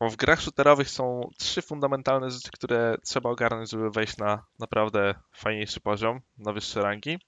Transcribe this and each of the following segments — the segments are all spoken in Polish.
W grach shooterowych są trzy fundamentalne rzeczy, które trzeba ogarnąć, żeby wejść na naprawdę fajniejszy poziom, na wyższe rangi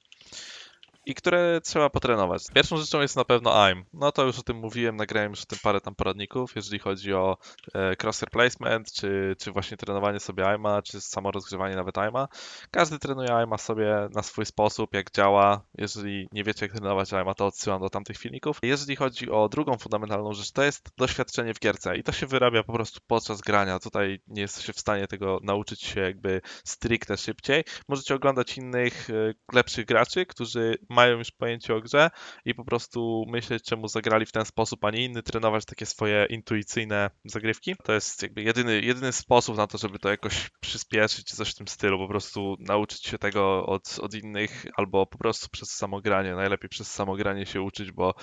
i które trzeba potrenować. Pierwszą rzeczą jest na pewno aim. No to już o tym mówiłem, nagrałem już o tym parę tam poradników, jeżeli chodzi o e, crosshair placement, czy, czy właśnie trenowanie sobie aima, czy samo rozgrzewanie nawet aima. Każdy trenuje aima sobie na swój sposób, jak działa. Jeżeli nie wiecie jak trenować aima, to odsyłam do tamtych filmików. Jeżeli chodzi o drugą fundamentalną rzecz, to jest doświadczenie w gierce i to się wyrabia po prostu podczas grania. Tutaj nie jesteście w stanie tego nauczyć się jakby stricte szybciej. Możecie oglądać innych e, lepszych graczy, którzy mają już pojęcie o grze i po prostu myśleć, czemu zagrali w ten sposób, a nie inny, trenować takie swoje intuicyjne zagrywki. To jest jakby jedyny, jedyny sposób na to, żeby to jakoś przyspieszyć, coś w tym stylu, po prostu nauczyć się tego od, od innych, albo po prostu przez samogranie. Najlepiej przez samogranie się uczyć, bo,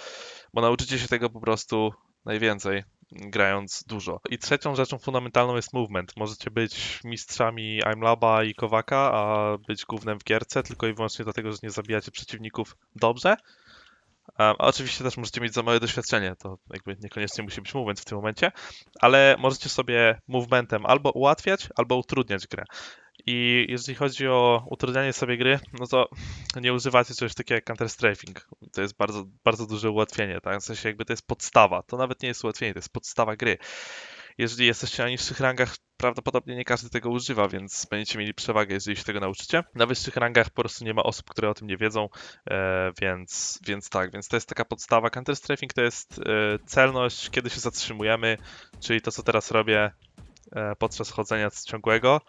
bo nauczycie się tego po prostu najwięcej grając dużo. I trzecią rzeczą fundamentalną jest movement. Możecie być mistrzami IMLaba i Kowaka, a być głównym w gierce tylko i wyłącznie dlatego, że nie zabijacie przeciwników dobrze. A oczywiście też możecie mieć za małe doświadczenie, to jakby niekoniecznie musi być movement w tym momencie, ale możecie sobie movementem albo ułatwiać, albo utrudniać grę. I jeżeli chodzi o utrudnianie sobie gry, no to nie używacie czegoś takiego jak counter-strafing. To jest bardzo, bardzo duże ułatwienie, tak? W sensie jakby to jest podstawa. To nawet nie jest ułatwienie, to jest podstawa gry. Jeżeli jesteście na niższych rangach, prawdopodobnie nie każdy tego używa, więc będziecie mieli przewagę, jeżeli się tego nauczycie. Na wyższych rangach po prostu nie ma osób, które o tym nie wiedzą, e, więc, więc tak, więc to jest taka podstawa. Counter-strafing to jest e, celność, kiedy się zatrzymujemy, czyli to, co teraz robię e, podczas chodzenia ciągłego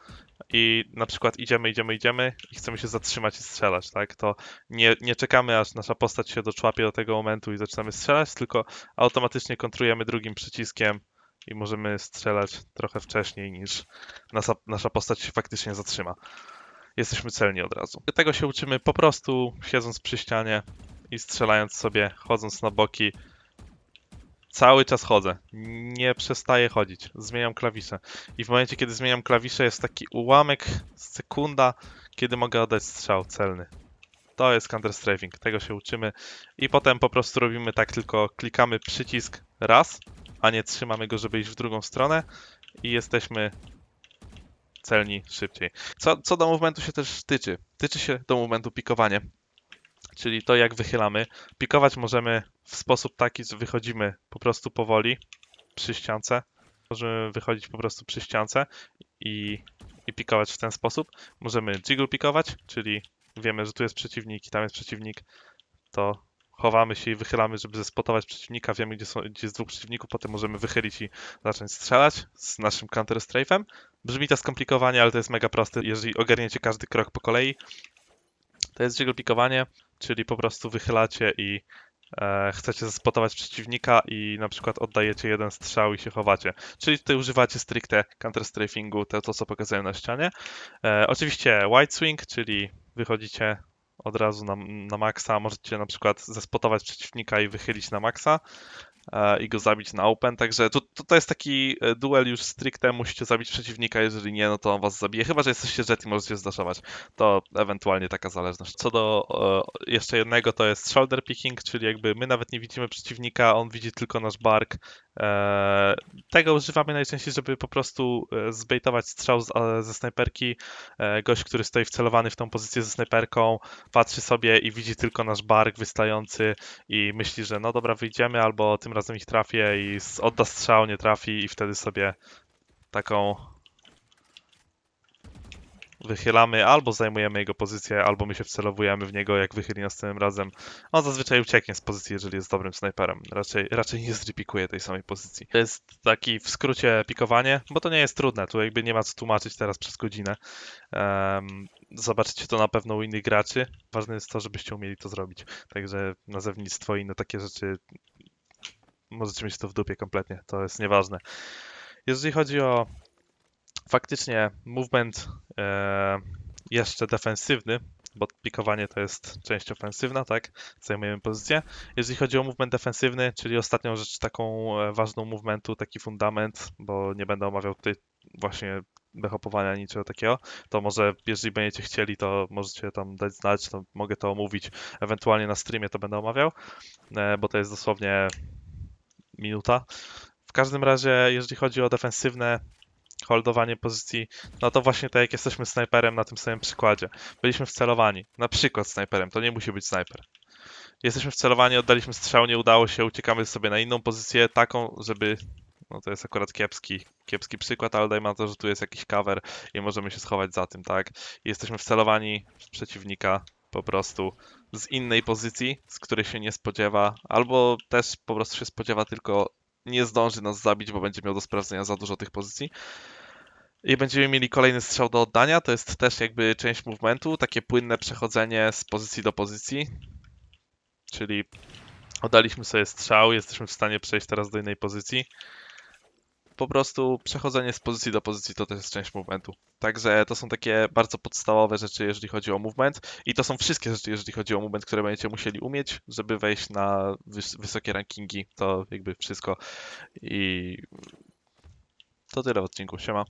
i na przykład idziemy, idziemy, idziemy i chcemy się zatrzymać i strzelać, tak? To nie, nie czekamy, aż nasza postać się doczłapie do tego momentu i zaczynamy strzelać, tylko automatycznie kontrujemy drugim przyciskiem i możemy strzelać trochę wcześniej niż nasza, nasza postać się faktycznie zatrzyma. Jesteśmy celni od razu. Tego się uczymy po prostu siedząc przy ścianie i strzelając sobie, chodząc na boki. Cały czas chodzę. Nie przestaję chodzić. Zmieniam klawisze. I w momencie, kiedy zmieniam klawisze, jest taki ułamek, sekunda, kiedy mogę oddać strzał celny. To jest counter-strafing. Tego się uczymy. I potem po prostu robimy tak, tylko klikamy przycisk raz, a nie trzymamy go, żeby iść w drugą stronę i jesteśmy celni szybciej. Co, co do movementu się też tyczy. Tyczy się do movementu pikowanie, czyli to jak wychylamy. Pikować możemy w sposób taki, że wychodzimy po prostu powoli przy ściance. Możemy wychodzić po prostu przy ściance i, i pikować w ten sposób. Możemy jiggle pikować, czyli wiemy, że tu jest przeciwnik i tam jest przeciwnik, to chowamy się i wychylamy, żeby zespotować przeciwnika, wiemy gdzie, są, gdzie jest dwóch przeciwników, potem możemy wychylić i zacząć strzelać z naszym counter strafe'em. Brzmi to skomplikowanie, ale to jest mega proste, jeżeli ogarniecie każdy krok po kolei. To jest jiggle pikowanie, czyli po prostu wychylacie i e, chcecie zespotować przeciwnika i na przykład oddajecie jeden strzał i się chowacie. Czyli tutaj używacie stricte counter strafingu, to, to co pokazałem na ścianie. E, oczywiście wide swing, czyli wychodzicie od razu na, na maksa. Możecie na przykład zespotować przeciwnika i wychylić na maksa e, i go zabić na open. Także to, to, to jest taki e, duel już stricte. Musicie zabić przeciwnika, jeżeli nie, no to on was zabije. Chyba, że jesteście jet i możecie zdaszować. To ewentualnie taka zależność. Co do e, jeszcze jednego, to jest shoulder picking, czyli jakby my nawet nie widzimy przeciwnika, on widzi tylko nasz bark. E, tego używamy najczęściej, żeby po prostu e, zbejtować strzał e, ze snajperki. Gość, który stoi wcelowany w tą pozycję ze snajperką, patrzy sobie i widzi tylko nasz bark wystający i myśli, że no dobra, wyjdziemy, albo tym razem ich trafię i odda strzał, nie trafi i wtedy sobie taką wychylamy, albo zajmujemy jego pozycję, albo my się wcelowujemy w niego, jak wychyli następnym razem. On zazwyczaj ucieknie z pozycji, jeżeli jest dobrym snajperem. Raczej, raczej nie zrepikuje tej samej pozycji. To jest taki w skrócie pikowanie, bo to nie jest trudne, tu jakby nie ma co tłumaczyć teraz przez godzinę. Um, zobaczycie to na pewno u innych graczy. Ważne jest to, żebyście umieli to zrobić. Także nazewnictwo i inne takie rzeczy możecie mieć to w dupie kompletnie, to jest nieważne. Jeżeli chodzi o faktycznie movement e, jeszcze defensywny, bo pikowanie to jest część ofensywna, tak? Zajmujemy pozycję. Jeżeli chodzi o movement defensywny, czyli ostatnią rzecz taką e, ważną movementu, taki fundament, bo nie będę omawiał tutaj właśnie behopowania niczego takiego, to może jeżeli będziecie chcieli, to możecie tam dać znać, to mogę to omówić. Ewentualnie na streamie to będę omawiał, e, bo to jest dosłownie minuta. W każdym razie, jeżeli chodzi o defensywne holdowanie pozycji, no to właśnie tak jak jesteśmy snajperem na tym samym przykładzie. Byliśmy wcelowani, na przykład snajperem, to nie musi być snajper. Jesteśmy wcelowani, oddaliśmy strzał, nie udało się, uciekamy sobie na inną pozycję, taką, żeby. No to jest akurat kiepski, kiepski przykład, ale dajmy na to, że tu jest jakiś cover i możemy się schować za tym, tak? I jesteśmy wcelowani w przeciwnika po prostu z innej pozycji, z której się nie spodziewa, albo też po prostu się spodziewa, tylko nie zdąży nas zabić, bo będzie miał do sprawdzenia za dużo tych pozycji. I będziemy mieli kolejny strzał do oddania, to jest też jakby część movementu, takie płynne przechodzenie z pozycji do pozycji. Czyli oddaliśmy sobie strzał, jesteśmy w stanie przejść teraz do innej pozycji. Po prostu przechodzenie z pozycji do pozycji to też jest część movementu. Także to są takie bardzo podstawowe rzeczy, jeżeli chodzi o movement. I to są wszystkie rzeczy, jeżeli chodzi o movement, które będziecie musieli umieć, żeby wejść na wys- wysokie rankingi. To jakby wszystko. I to tyle w odcinku. Siema.